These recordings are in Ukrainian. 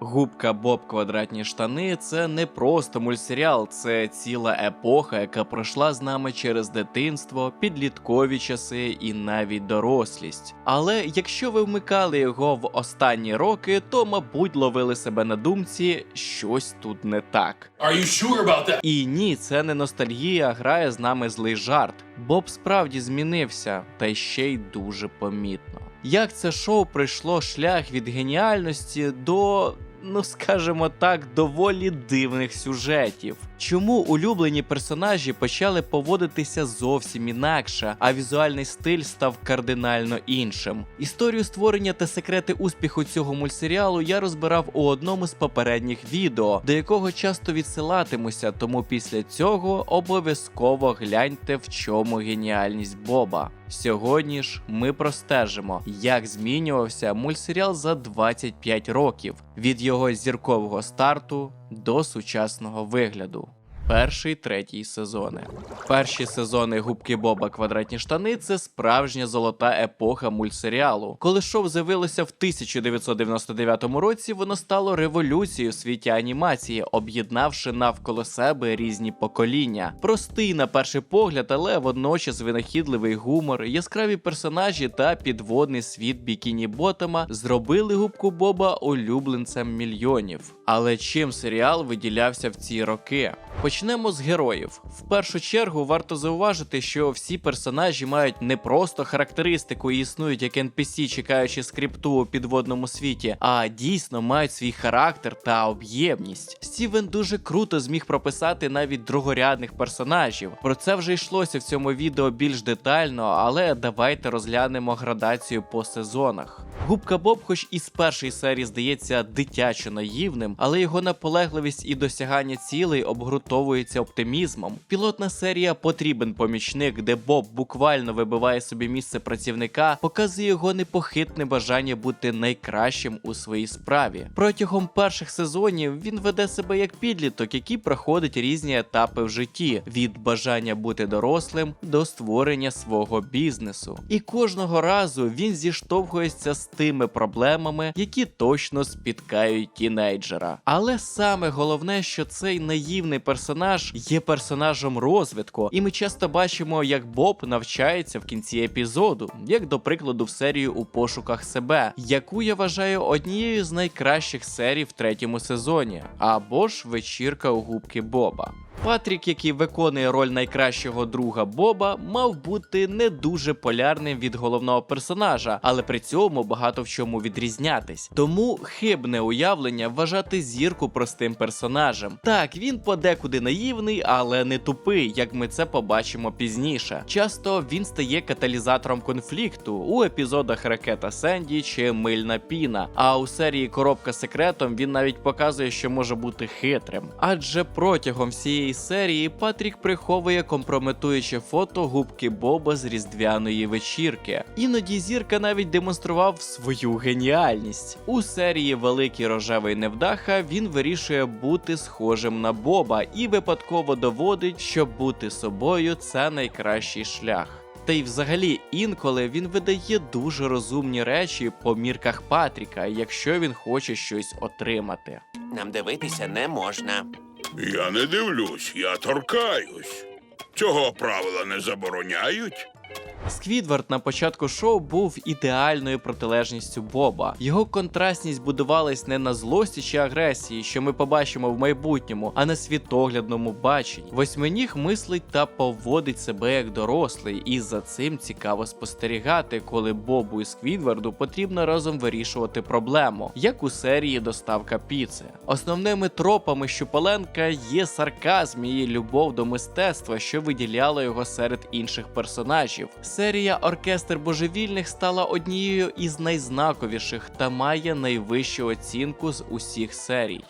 Губка Боб Квадратні штани це не просто мультсеріал, це ціла епоха, яка пройшла з нами через дитинство, підліткові часи і навіть дорослість. Але якщо ви вмикали його в останні роки, то мабуть ловили себе на думці, щось тут не так. Are you sure about that? І ні, це не ностальгія, грає з нами злий жарт. Боб справді змінився, та ще й дуже помітно. Як це шоу пройшло шлях від геніальності до, ну скажімо так, доволі дивних сюжетів. Чому улюблені персонажі почали поводитися зовсім інакше, а візуальний стиль став кардинально іншим? Історію створення та секрети успіху цього мультсеріалу я розбирав у одному з попередніх відео, до якого часто відсилатимуся, тому після цього обов'язково гляньте в чому геніальність Боба. Сьогодні ж ми простежимо, як змінювався мультсеріал за 25 років від його зіркового старту до сучасного вигляду. Перший третій сезони. Перші сезони губки Боба Квадратні штани це справжня золота епоха мультсеріалу. Коли шоу з'явилося в 1999 році, воно стало революцією в світі анімації, об'єднавши навколо себе різні покоління. Простий на перший погляд, але водночас винахідливий гумор, яскраві персонажі та підводний світ бікіні Ботома зробили губку Боба улюбленцем мільйонів. Але чим серіал виділявся в ці роки? Почнемо з героїв. В першу чергу варто зауважити, що всі персонажі мають не просто характеристику і існують як NPC, чекаючи скрипту у підводному світі, а дійсно мають свій характер та об'ємність. Стівен дуже круто зміг прописати навіть другорядних персонажів. Про це вже йшлося в цьому відео більш детально, але давайте розглянемо градацію по сезонах. Губка Боб, хоч і з першої серії здається дитячо наївним, але його наполегливість і досягання цілей обґрунтовується оптимізмом. Пілотна серія Потрібен помічник, де Боб буквально вибиває собі місце працівника, показує його непохитне бажання бути найкращим у своїй справі. Протягом перших сезонів він веде себе як підліток, який проходить різні етапи в житті від бажання бути дорослим до створення свого бізнесу. І кожного разу він зіштовхується з тими проблемами, які точно спіткають тінейджера. Але саме головне, що цей наївний персонаж є персонажем розвитку, і ми часто бачимо, як Боб навчається в кінці епізоду, як до прикладу в серію у пошуках себе, яку я вважаю однією з найкращих серій в третьому сезоні, або ж вечірка у губки Боба. Патрік, який виконує роль найкращого друга Боба, мав бути не дуже полярним від головного персонажа, але при цьому багато в чому відрізнятись. Тому хибне уявлення вважати зірку простим персонажем. Так, він подекуди наївний, але не тупий, як ми це побачимо пізніше. Часто він стає каталізатором конфлікту у епізодах Ракета Сенді чи Мильна Піна. А у серії Коробка секретом він навіть показує, що може бути хитрим. Адже протягом всієї серії Патрік приховує компрометуюче фото губки Боба з різдвяної вечірки. Іноді зірка навіть демонстрував свою геніальність. У серії Великий рожевий невдаха він вирішує бути схожим на Боба і випадково доводить, що бути собою це найкращий шлях. Та й взагалі інколи він видає дуже розумні речі по мірках Патріка, якщо він хоче щось отримати. Нам дивитися не можна. Я не дивлюсь, я торкаюсь. Цього правила не забороняють. Сквідвард на початку шоу був ідеальною протилежністю Боба. Його контрастність будувалась не на злості чи агресії, що ми побачимо в майбутньому, а на світоглядному баченні. Восьминіг мислить та поводить себе як дорослий, і за цим цікаво спостерігати, коли Бобу і Сквідварду потрібно разом вирішувати проблему, як у серії доставка піци. Основними тропами Щупаленка є сарказм і любов до мистецтва, що виділяло його серед інших персонажів. Серія Оркестр божевільних стала однією із найзнаковіших та має найвищу оцінку з усіх серій.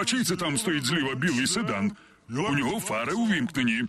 А чий це там стоїть зліва білий седан? У нього фари увімкнені.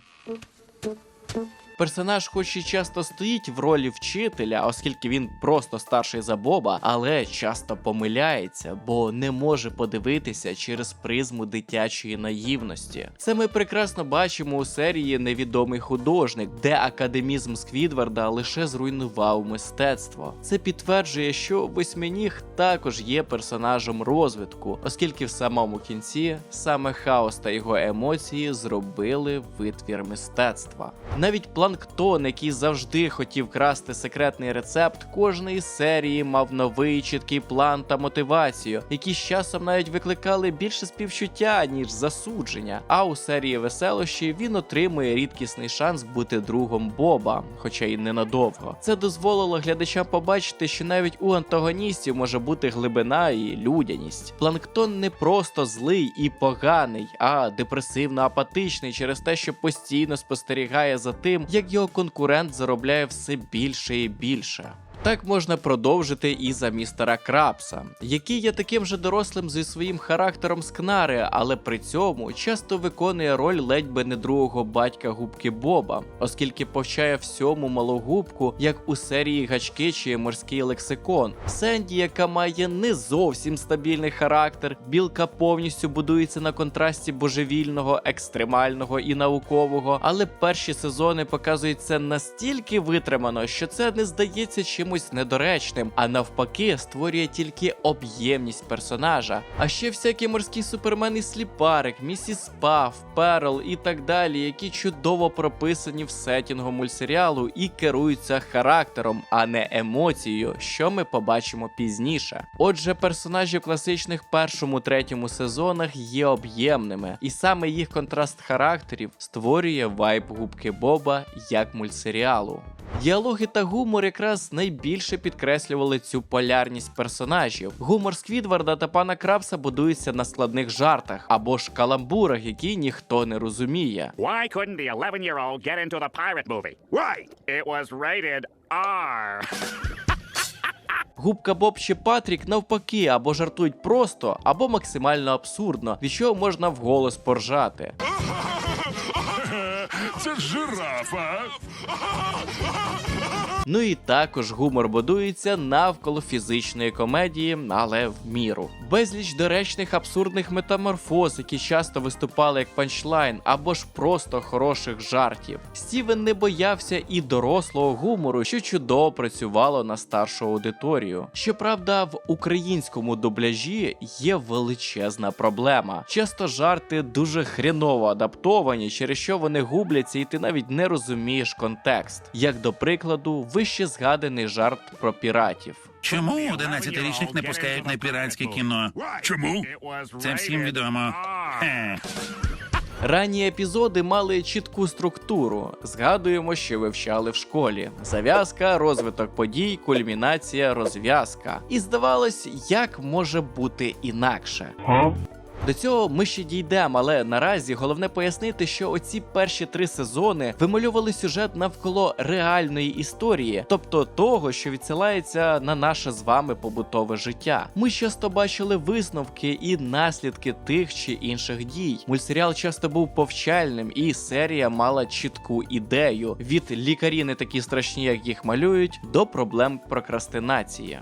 Персонаж, хоч і часто стоїть в ролі вчителя, оскільки він просто старший за Боба, але часто помиляється, бо не може подивитися через призму дитячої наївності. Це ми прекрасно бачимо у серії Невідомий художник, де академізм Сквідварда лише зруйнував мистецтво. Це підтверджує, що восьминіг також є персонажем розвитку, оскільки в самому кінці саме хаос та його емоції зробили витвір мистецтва. Навіть планктон, який завжди хотів красти секретний рецепт, кожної серії мав новий чіткий план та мотивацію, які з часом навіть викликали більше співчуття, ніж засудження. А у серії веселощі він отримує рідкісний шанс бути другом Боба, хоча й ненадовго. Це дозволило глядачам побачити, що навіть у антагоністів може бути глибина і людяність. Планктон не просто злий і поганий, а депресивно апатичний через те, що постійно спостерігає за тим, як його конкурент заробляє все більше і більше. Так можна продовжити і за містера Крабса, який є таким же дорослим зі своїм характером скнари, але при цьому часто виконує роль ледь би не другого батька губки Боба, оскільки повчає всьому малогубку, як у серії гачки чи морський лексикон. Сенді, яка має не зовсім стабільний характер, білка повністю будується на контрасті божевільного, екстремального і наукового, але перші сезони показують це настільки витримано, що це не здається чимось недоречним, а навпаки, створює тільки об'ємність персонажа. А ще всякі морські супермени сліпарик, місіс Паф, Перл і так далі, які чудово прописані в сетінгу мультсеріалу і керуються характером, а не емоцією, що ми побачимо пізніше. Отже, персонажі класичних першому третьому сезонах є об'ємними, і саме їх контраст характерів створює вайб губки Боба як мультсеріалу. Діалоги та гумор якраз найбільше підкреслювали цю полярність персонажів. Гумор Сквідварда та пана Крабса будується на складних жартах або ж каламбурах, які ніхто не розуміє. Why couldn't the 11 year old get into the pirate movie? Right! It was rated R. Губка Боб чи Патрік навпаки або жартують просто, або максимально абсурдно, від чого можна вголос поржати. Це жирафа. Ну і також гумор будується навколо фізичної комедії, але в міру. Безліч доречних абсурдних метаморфоз, які часто виступали як панчлайн, або ж просто хороших жартів. Стівен не боявся і дорослого гумору, що чудово працювало на старшу аудиторію. Щоправда, в українському дубляжі є величезна проблема. Часто жарти дуже хріново адаптовані, через що вони губляться, і ти навіть не розумієш контекст. Як до прикладу, вище згаданий жарт про піратів. Чому 11-річних не пускають на піратське кіно? Чому? Це всім відомо. Е, Ранні епізоди мали чітку структуру. Згадуємо, що вивчали в школі: зав'язка, розвиток подій, кульмінація, розв'язка. І здавалось, як може бути інакше. До цього ми ще дійдемо, але наразі головне пояснити, що оці перші три сезони вималювали сюжет навколо реальної історії, тобто того, що відсилається на наше з вами побутове життя. Ми часто бачили висновки і наслідки тих чи інших дій. Мультсеріал часто був повчальним, і серія мала чітку ідею: від лікарі не такі страшні, як їх малюють, до проблем прокрастинації.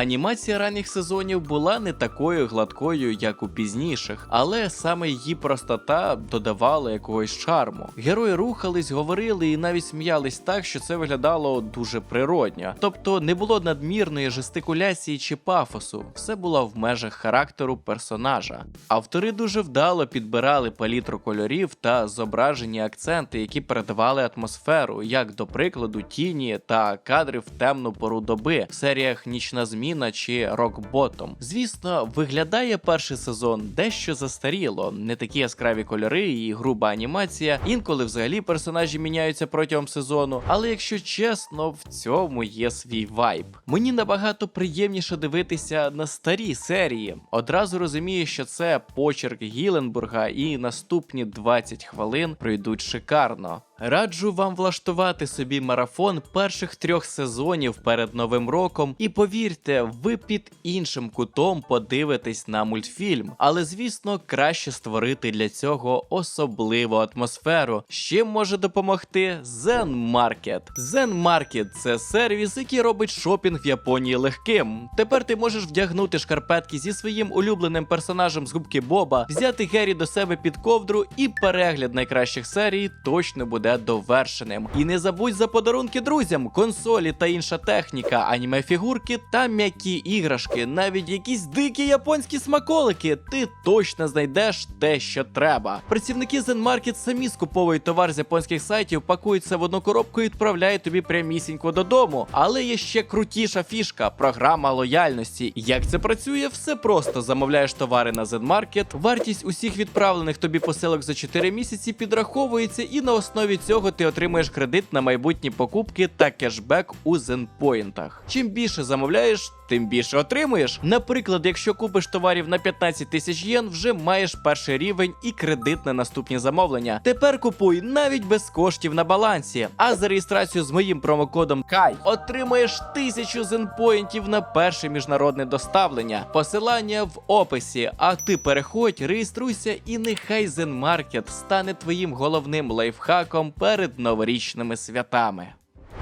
Анімація ранніх сезонів була не такою гладкою, як у пізніших, але саме її простота додавала якогось шарму. Герої рухались, говорили і навіть сміялись так, що це виглядало дуже природньо. Тобто не було надмірної жестикуляції чи пафосу, все було в межах характеру персонажа. Автори дуже вдало підбирали палітру кольорів та зображені акценти, які передавали атмосферу, як до прикладу, тіні та кадри в темну пору доби в серіях Нічна зміна чи Рок Ботом. Звісно, виглядає перший сезон дещо застаріло, не такі яскраві кольори і груба анімація. Інколи взагалі персонажі міняються протягом сезону. Але якщо чесно, в цьому є свій вайб. Мені набагато приємніше дивитися на старі серії. Одразу розумію, що це почерк Гіленбурга, і наступні 20 хвилин пройдуть шикарно. Раджу вам влаштувати собі марафон перших трьох сезонів перед новим роком, і повірте, ви під іншим кутом подивитесь на мультфільм. Але звісно, краще створити для цього особливу атмосферу. З чим може допомогти Zen Market. Zen Market – це сервіс, який робить шопінг в Японії легким. Тепер ти можеш вдягнути шкарпетки зі своїм улюбленим персонажем з губки Боба, взяти Гері до себе під ковдру, і перегляд найкращих серій точно буде довершеним. І не забудь за подарунки друзям, консолі та інша техніка, аніме-фігурки та м'які іграшки, навіть якісь дикі японські смаколики. Ти точно знайдеш те, що треба. Працівники Zen Market самі скуповують товар з японських сайтів, пакують це в одну коробку і відправляють тобі прямісінько додому. Але є ще крутіша фішка програма лояльності. Як це працює? Все просто замовляєш товари на Zen Market, вартість усіх відправлених тобі посилок за 4 місяці підраховується, і на основі цього ти отримуєш кредит на майбутні покупки та кешбек у Зенпоінтах. Чим більше замовляєш, тим більше отримуєш. Наприклад, якщо купиш товарів на 15 тисяч єн, вже маєш перший рівень і кредит на наступні замовлення. Тепер купуй навіть без коштів на балансі. А за реєстрацію з моїм промокодом KAI отримаєш тисячу зенпоінтів на перше міжнародне доставлення. Посилання в описі. А ти переходь, реєструйся, і нехай Зенмаркет стане твоїм головним лайфхаком перед новорічними святами.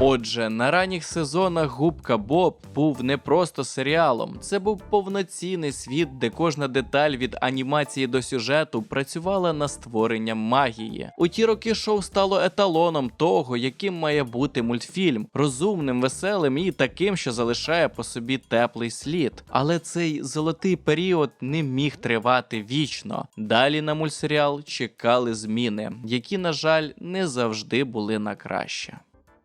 Отже, на ранніх сезонах Губка Боб був не просто серіалом, це був повноцінний світ, де кожна деталь від анімації до сюжету працювала на створення магії. У ті роки шоу стало еталоном того, яким має бути мультфільм, розумним, веселим і таким, що залишає по собі теплий слід. Але цей золотий період не міг тривати вічно. Далі на мультсеріал чекали зміни, які, на жаль, не завжди були на краще.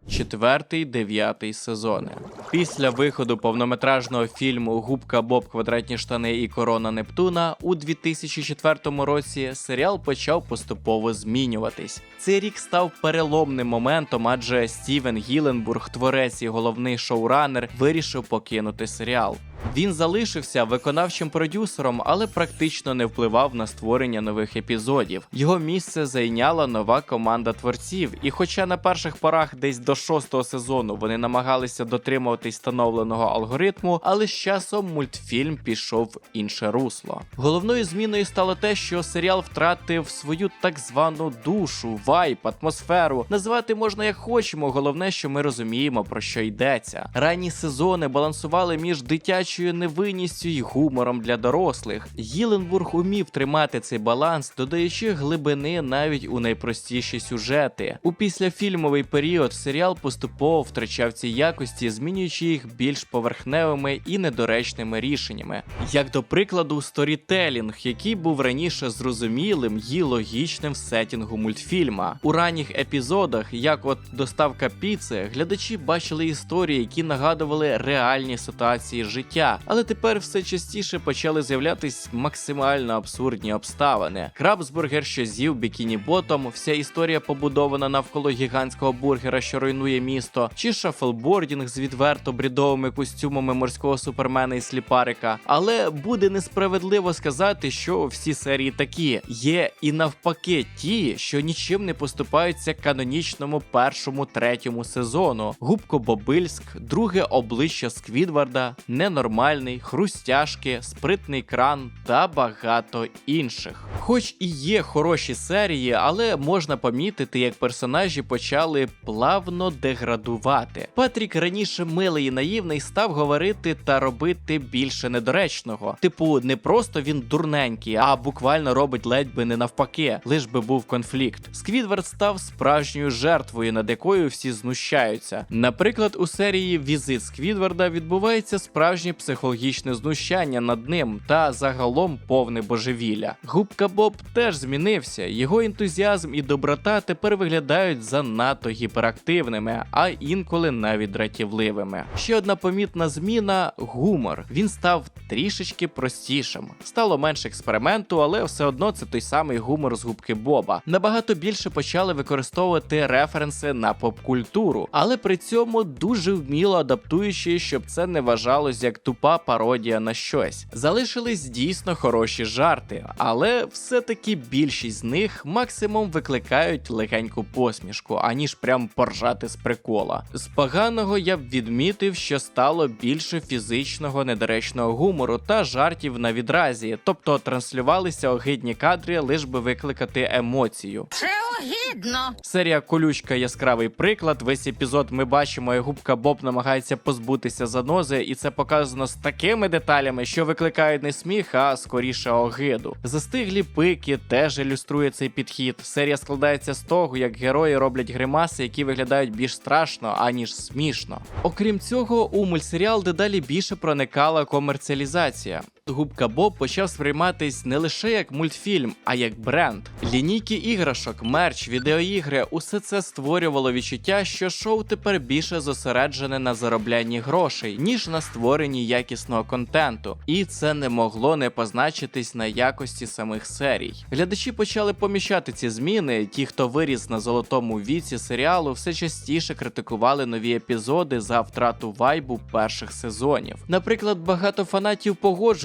Четвертий, дев'ятий сезони. Після виходу повнометражного фільму Губка Боб, квадратні штани і корона Нептуна у 2004 році серіал почав поступово змінюватись. Цей рік став переломним моментом, адже Стівен Гіленбург, творець і головний шоуранер, вирішив покинути серіал. Він залишився виконавчим продюсером, але практично не впливав на створення нових епізодів. Його місце зайняла нова команда творців, і хоча на перших порах десь до шостого сезону вони намагалися дотримуватись встановленого алгоритму, але з часом мультфільм пішов в інше русло. Головною зміною стало те, що серіал втратив свою так звану душу, вайб, атмосферу. Називати можна як хочемо. Головне, що ми розуміємо про що йдеться. Ранні сезони балансували між дитячою невинністю і гумором для дорослих. Гіленбург умів тримати цей баланс, додаючи глибини навіть у найпростіші сюжети. У післяфільмовий період серіал поступово втрачав ці якості, змінюючи їх більш поверхневими і недоречними рішеннями. Як до прикладу, сторітелінг, який був раніше зрозумілим і логічним в сетінгу мультфільма. У ранніх епізодах, як от доставка піци, глядачі бачили історії, які нагадували реальні ситуації життя, але тепер все частіше почали з'являтись максимально абсурдні обставини. Крабсбургер, що з'їв бікіні ботом, вся історія побудована навколо гігантського бургера, що руйнує місто, чи шафлбордінг з відверто брідовими костюмами морського супермена і сліпарика. Але буде несправедливо сказати, що всі серії такі є і навпаки ті, що нічим не поступаються канонічному першому третьому сезону. Губко Бобильськ, друге обличчя Сквідварда, ненормальний, хрустяшки, спритний кран та багато інших. Хоч і є хороші серії, але можна помітити, як персонажі почали плавно деградувати. Патрік раніше милий і наївний став говорити та робити більше недоречного. Типу, не просто він дурненький, а буквально робить ледь би не навпаки, лиш би був конфлікт. Сквідвард став справжньою жертвою, над якою всі знущаються. Наприклад, у серії Візит Сквідварда відбувається справжнє психологічне знущання над ним та загалом повне божевілля. Губка Боб теж змінився. Його ентузіазм і доброта тепер виглядають занадто гіперактивними, а інколи навіть дратівливими. Ще одна помітна зміна гумор. Він став трішечки простішим. Стало менше експерименту, але все одно це той самий гумор з губки Боба. Набагато більше почали використовувати референси на попкультуру, але при цьому дуже вміло адаптуючи, щоб це не вважалось як тупа пародія на щось. Залишились дійсно хороші жарти, але все все-таки більшість з них максимум викликають легеньку посмішку, аніж прям поржати з прикола. З поганого я б відмітив, що стало більше фізичного недоречного гумору та жартів на відразі, тобто транслювалися огидні кадри, лиш би викликати емоцію. Це огідно. Серія Колючка яскравий приклад. Весь епізод ми бачимо, як губка Боб намагається позбутися занози, і це показано з такими деталями, що викликають не сміх, а скоріше огиду. Застиглі пики теж ілюструє цей підхід. Серія складається з того, як герої роблять гримаси, які виглядають більш страшно, аніж смішно. Окрім цього, у мультсеріал дедалі більше проникала комерціалізація. Губка Боб почав сприйматись не лише як мультфільм, а як бренд. Лінійки іграшок, мерч, відеоігри усе це створювало відчуття, що шоу тепер більше зосереджене на зароблянні грошей, ніж на створенні якісного контенту. І це не могло не позначитись на якості самих серій. Глядачі почали помічати ці зміни. Ті, хто виріс на золотому віці серіалу, все частіше критикували нові епізоди за втрату вайбу перших сезонів. Наприклад, багато фанатів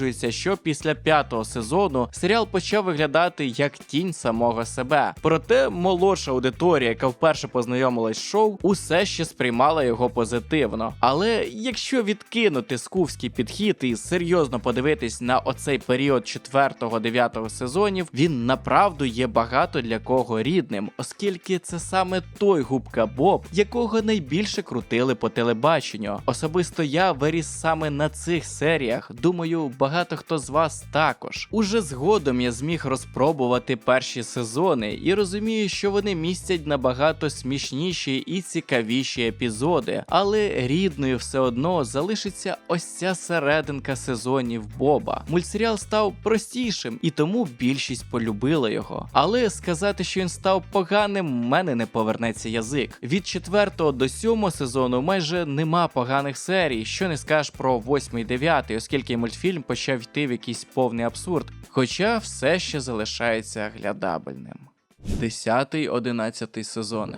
погоджуються, що після п'ятого сезону серіал почав виглядати як тінь самого себе. Проте молодша аудиторія, яка вперше познайомилась з шоу, усе ще сприймала його позитивно. Але якщо відкинути скуфський підхід і серйозно подивитись на оцей період 4-9 сезонів, він направду є багато для кого рідним, оскільки це саме той губка Боб, якого найбільше крутили по телебаченню. Особисто я виріс саме на цих серіях. Думаю, багато хто з вас також. Уже згодом я зміг розпробувати перші сезони і розумію, що вони містять набагато смішніші і цікавіші епізоди, але рідною все одно залишиться ось ця серединка сезонів Боба. Мультсеріал став простішим, і тому більшість полюбила його. Але сказати, що він став поганим, в мене не повернеться язик. Від 4 до 7 сезону майже нема поганих серій, що не скажеш про 8 і 9, оскільки мультфільм почав йти в якийсь повний абсурд, хоча все ще залишається глядабельним. 10-11 сезони.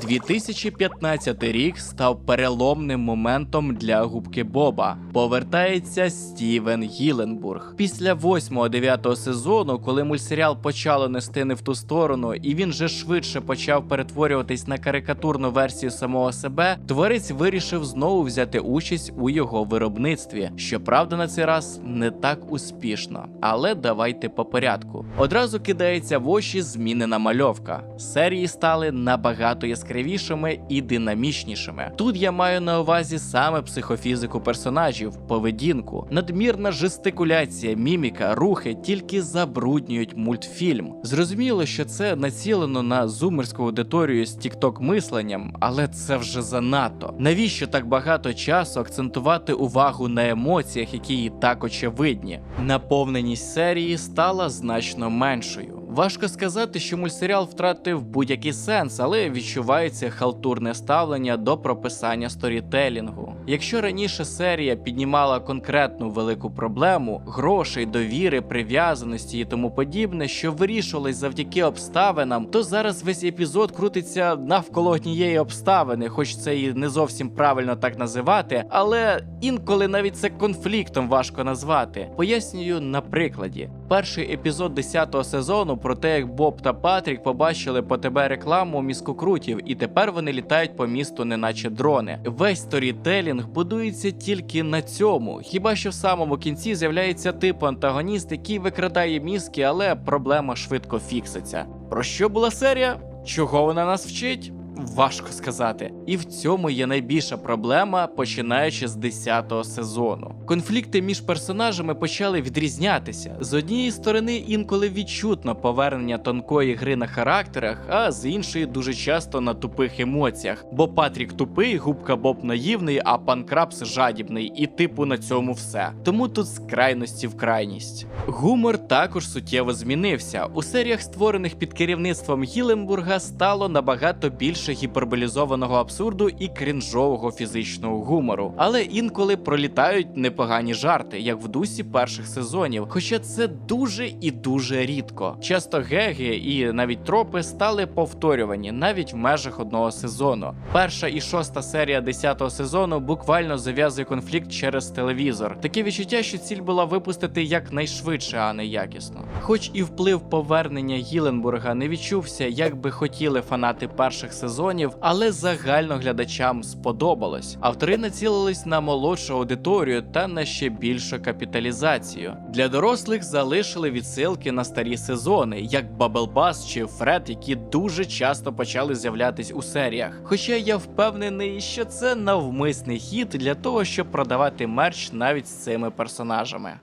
2015 рік став переломним моментом для губки Боба. Повертається Стівен Гіленбург. Після 8-9 сезону, коли мультсеріал почало нести не в ту сторону, і він же швидше почав перетворюватись на карикатурну версію самого себе, творець вирішив знову взяти участь у його виробництві. Щоправда, на цей раз не так успішно. Але давайте по порядку. Одразу кидається в очі змінена мальовка. Серії стали набагато яскравішими і динамічнішими. Тут я маю на увазі саме психофізику персонажів, поведінку, надмірна жестикуляція, міміка, рухи тільки забруднюють мультфільм. Зрозуміло, що це націлено на зумерську аудиторію з тікток мисленням, але це вже занадто. Навіщо так багато часу акцентувати увагу на емоціях, які і так очевидні? Наповненість серії стала значно меншою. Важко сказати, що мультсеріал втратив будь-який сенс, але відчувається халтурне ставлення до прописання сторітелінгу. Якщо раніше серія піднімала конкретну велику проблему грошей, довіри, прив'язаності і тому подібне, що вирішувалось завдяки обставинам, то зараз весь епізод крутиться навколо однієї обставини, хоч це і не зовсім правильно так називати, але інколи навіть це конфліктом важко назвати. Пояснюю на прикладі. Перший епізод 10-го сезону про те, як Боб та Патрік побачили по тебе рекламу міскокрутів, і тепер вони літають по місту, неначе дрони. Весь сторітелінг будується тільки на цьому. Хіба що в самому кінці з'являється типу антагоніст, який викрадає мізки, але проблема швидко фікситься. Про що була серія? Чого вона нас вчить? Важко сказати. І в цьому є найбільша проблема, починаючи з 10-го сезону. Конфлікти між персонажами почали відрізнятися. З однієї сторони, інколи відчутно повернення тонкої гри на характерах, а з іншої дуже часто на тупих емоціях. Бо Патрік тупий, губка Боб наївний, а пан Крабс жадібний, і типу на цьому все. Тому тут з крайності в крайність. Гумор також суттєво змінився. У серіях, створених під керівництвом Гіленбурга, стало набагато більше більше гіперболізованого абсурду і крінжового фізичного гумору, але інколи пролітають непогані жарти, як в дусі перших сезонів. Хоча це дуже і дуже рідко. Часто геги і навіть тропи стали повторювані навіть в межах одного сезону. Перша і шоста серія 10-го сезону буквально зав'язує конфлікт через телевізор. Таке відчуття, що ціль була випустити якнайшвидше, а не якісно. Хоч і вплив повернення Гіленбурга не відчувся, як би хотіли фанати перших сезонів, але загально глядачам сподобалось. Автори націлились на молодшу аудиторію та на ще більшу капіталізацію. Для дорослих залишили відсилки на старі сезони, як Баблбас чи Фред, які дуже часто почали з'являтись у серіях. Хоча я впевнений, що це навмисний хід для того, щоб продавати мерч навіть з цими персонажами.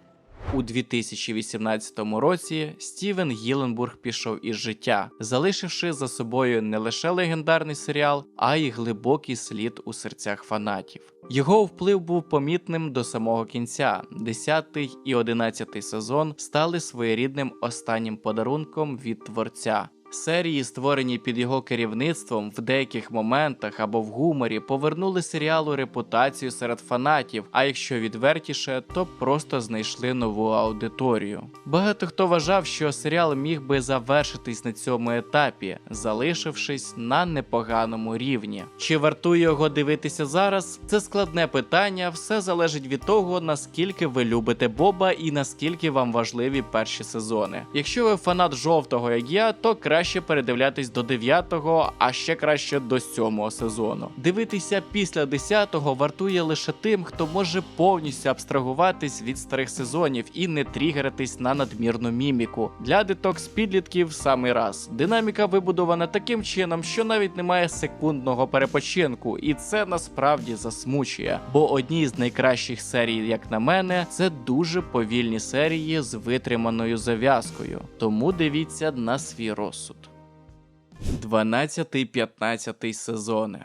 У 2018 році Стівен Гіленбург пішов із життя, залишивши за собою не лише легендарний серіал, а й глибокий слід у серцях фанатів. Його вплив був помітним до самого кінця. 10 і 11 сезон стали своєрідним останнім подарунком від творця. Серії, створені під його керівництвом, в деяких моментах або в гуморі, повернули серіалу репутацію серед фанатів. А якщо відвертіше, то просто знайшли нову аудиторію. Багато хто вважав, що серіал міг би завершитись на цьому етапі, залишившись на непоганому рівні. Чи вартує його дивитися зараз? Це складне питання. Все залежить від того, наскільки ви любите Боба і наскільки вам важливі перші сезони. Якщо ви фанат жовтого, як я, то краще передивлятись до 9-го, а ще краще до 7-го сезону. Дивитися після 10-го вартує лише тим, хто може повністю абстрагуватись від старих сезонів і не тригеритись на надмірну міміку. Для детокс підлітків самий раз. Динаміка вибудована таким чином, що навіть немає секундного перепочинку, і це насправді засмучує. Бо одні з найкращих серій, як на мене, це дуже повільні серії з витриманою зав'язкою. Тому дивіться на свій розсуд. 12-15 сезони.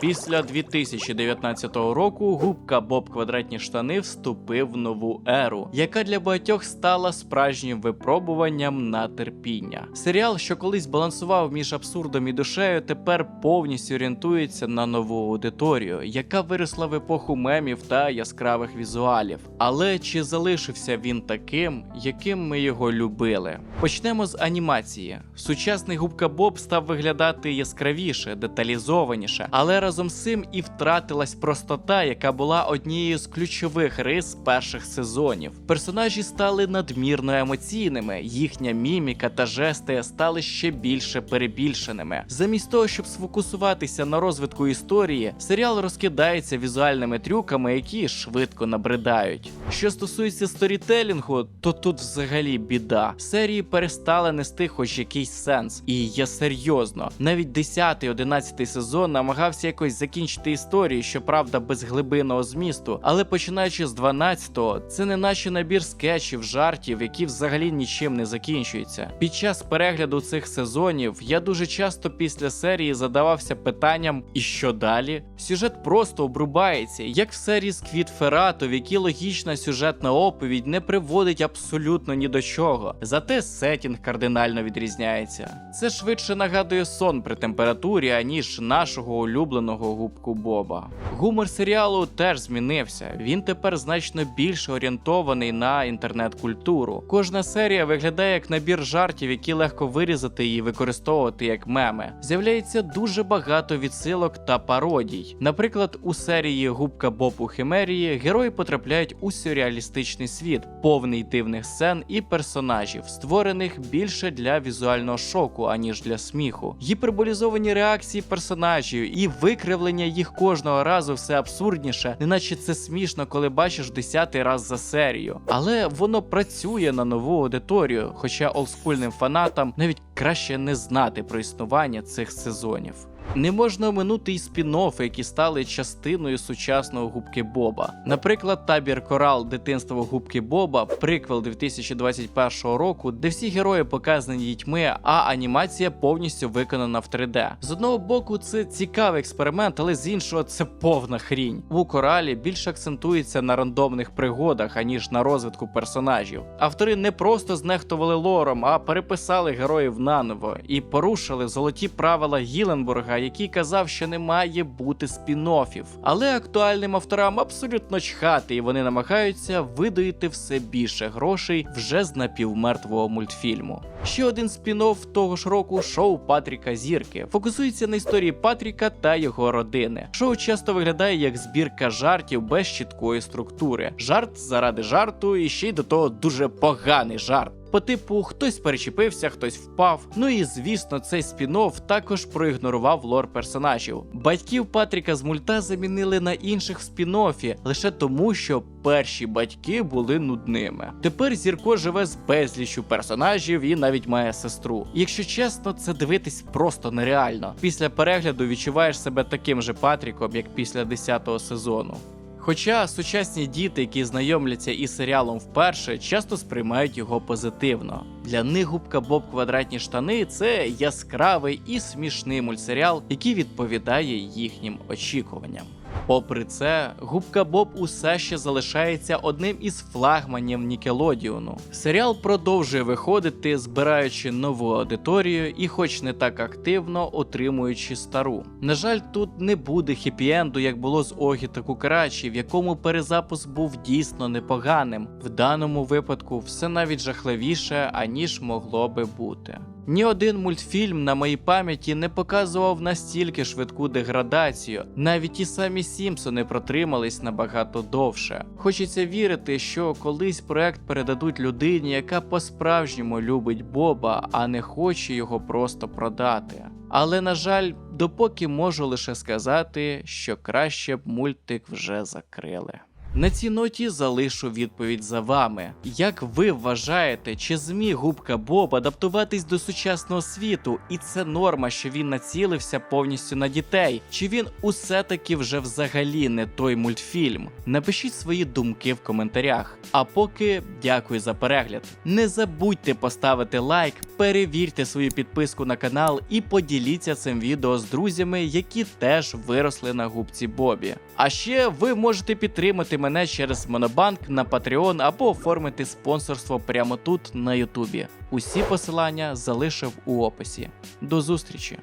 Після 2019 року губка Боб Квадратні штани вступив в нову еру, яка для багатьох стала справжнім випробуванням на терпіння. Серіал, що колись балансував між абсурдом і душею, тепер повністю орієнтується на нову аудиторію, яка виросла в епоху мемів та яскравих візуалів. Але чи залишився він таким, яким ми його любили? Почнемо з анімації. Сучасний губка Боб став виглядати яскравіше, деталізованіше, але разом з цим і втратилась простота, яка була однією з ключових рис перших сезонів. Персонажі стали надмірно емоційними, їхня міміка та жести стали ще більше перебільшеними. Замість того, щоб сфокусуватися на розвитку історії, серіал розкидається візуальними трюками, які швидко набридають. Що стосується сторітелінгу, то тут взагалі біда. Серії перестали нести хоч якийсь сенс. І я серйозно, навіть 10-11 сезон намагався якось закінчити історію, щоправда, без глибинного змісту. Але починаючи з 12-го, це не наче набір скетчів, жартів, які взагалі нічим не закінчуються. Під час перегляду цих сезонів я дуже часто після серії задавався питанням: і що далі? Сюжет просто обрубається, як в серії Сквіт Ферато, в якій логічна сюжетна оповідь не приводить абсолютно ні до чого. Зате сетінг кардинально відрізняється. Це швидше нагадує сон при температурі, аніж нашого улюбленого губку Боба. Гумор серіалу теж змінився. Він тепер значно більше орієнтований на інтернет-культуру. Кожна серія виглядає як набір жартів, які легко вирізати і використовувати як меми. З'являється дуже багато відсилок та пародій. Наприклад, у серії Губка Боб у Химерії герої потрапляють у сюрреалістичний світ, повний дивних сцен і персонажів, створених більше для візуального шоку, аніж для сміху. Гіперболізовані реакції персонажів і викривлення їх кожного разу все абсурдніше, неначе це смішно, коли бачиш десятий раз за серію. Але воно працює на нову аудиторію, хоча олдскульним фанатам навіть краще не знати про існування цих сезонів. Не можна оминути і спін-оффи, які стали частиною сучасного губки Боба. Наприклад, табір Корал дитинство губки Боба, приквел 2021 року, де всі герої показані дітьми, а анімація повністю виконана в 3D. З одного боку, це цікавий експеримент, але з іншого це повна хрінь. У коралі більше акцентується на рандомних пригодах, аніж на розвитку персонажів. Автори не просто знехтували лором, а переписали героїв наново і порушили золоті правила Гіленбурга який казав, що не має бути спін-оффів. Але актуальним авторам абсолютно чхати, і вони намагаються видоїти все більше грошей вже з напівмертвого мультфільму. Ще один спін-офф того ж року шоу Патріка Зірки фокусується на історії Патріка та його родини. Шоу часто виглядає як збірка жартів без чіткої структури. Жарт заради жарту, і ще й до того дуже поганий жарт. По типу хтось перечепився, хтось впав. Ну і звісно, цей спін-офф також проігнорував лор персонажів. Батьків Патріка з мульта замінили на інших в спін-оффі лише тому, що перші батьки були нудними. Тепер Зірко живе з безліччю персонажів і навіть має сестру. Якщо чесно, це дивитись просто нереально. Після перегляду відчуваєш себе таким же Патріком, як після 10-го сезону. Хоча сучасні діти, які знайомляться із серіалом вперше, часто сприймають його позитивно. Для них губка Боб квадратні штани це яскравий і смішний мультсеріал, який відповідає їхнім очікуванням. Попри це, губка Боб усе ще залишається одним із флагманів Нікелодіону. Серіал продовжує виходити, збираючи нову аудиторію і, хоч не так активно, отримуючи стару. На жаль, тут не буде хеппі-енду, як було з Огі та Кукрачі, в якому перезапуск був дійсно непоганим. В даному випадку все навіть жахливіше, аніж могло би бути. Ні один мультфільм на моїй пам'яті не показував настільки швидку деградацію. Навіть ті самі Сімпсони протримались набагато довше. Хочеться вірити, що колись проект передадуть людині, яка по-справжньому любить Боба, а не хоче його просто продати. Але на жаль, допоки можу лише сказати, що краще б мультик вже закрили. На цій ноті залишу відповідь за вами. Як ви вважаєте, чи зміг губка Боб адаптуватись до сучасного світу, і це норма, що він націлився повністю на дітей? Чи він усе таки вже взагалі не той мультфільм? Напишіть свої думки в коментарях. А поки дякую за перегляд. Не забудьте поставити лайк, перевірте свою підписку на канал і поділіться цим відео з друзями, які теж виросли на губці Бобі. А ще ви можете мене через Монобанк на Patreon або оформити спонсорство прямо тут на Ютубі. Усі посилання залишив у описі. До зустрічі!